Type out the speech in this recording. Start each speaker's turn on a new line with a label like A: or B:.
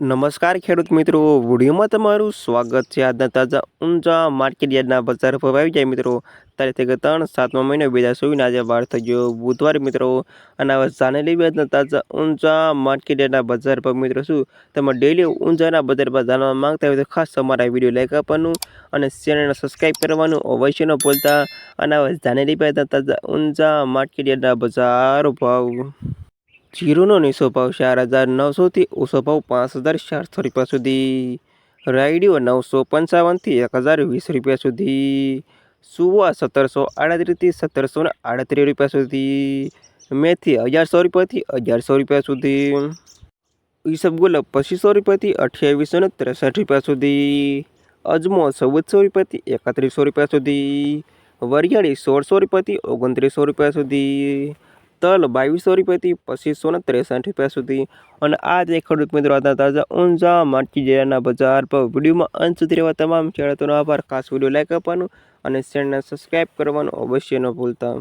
A: નમસ્કાર ખેડૂત મિત્રો, વિડીયોમાં તમારું સ્વાગત છે આજના તાજા ઊંઝા માર્કેટ યાર્ડના બજાર પર આવી જાય મિત્રો. તારીખ ત્રણ, સાતમા મહિનો બે હજાર આજે વાર થઈ ગયો બુધવાર મિત્રો, અને હવે જાણેલી આજના તાજા ઊંઝા માર્કેટ યાર્ડના બજાર પર મિત્રો શું, તમે ડેલી ઊંઝાના બજાર પર જાણવા માંગતા હોય તો ખાસ તમારા વીડિયો લાઈક આપવાનું અને ચેનલને સબસ્ક્રાઈબ કરવાનું અવશ્ય ન ભૂલતા. અને હવે જાણેલી આજના તાજા ઊંઝા માર્કેટ યાર્ડના બજાર ભાવ. જીરુનો નીચો ભાવ ચાર હજાર નવસોથી ઓછો ભાવ પાંચ હજાર ચારસો રૂપિયા સુધી. રાયડીઓ નવસો પંચાવનથી એક હજાર વીસ રૂપિયા સુધી. સુવા સત્તરસો આડત્રીસથી સત્તરસો ને આડત્રીસ રૂપિયા સુધી. મેથી અગિયારસો રૂપિયાથી અગિયારસો રૂપિયા સુધી. ઈસબગુલ પચીસો રૂપિયાથી અઠ્યાવીસો ને ત્રેસઠ રૂપિયા સુધી. અજમો ચૌદસો રૂપિયાથી એકત્રીસો રૂપિયા સુધી. વરિયાળી સોળસો રૂપિયાથી ઓગણત્રીસો રૂપિયા સુધી. તલ બાવીસો રૂપિયાથી પચીસો ને ત્રેસઠ રૂપિયા સુધી. અને આ જે ખેડૂત મિત્રો હતા તાજા ઊંઝા માટી જિલ્લાના બજાર પર વિડીયોમાં અંત સુધી રહેવા તમામ ખેડૂતોનો આભાર. ખાસ વીડિયો લાઈક આપવાનું અને ચેનલને સબસ્ક્રાઈબ કરવાનું અવશ્ય ન ભૂલતા.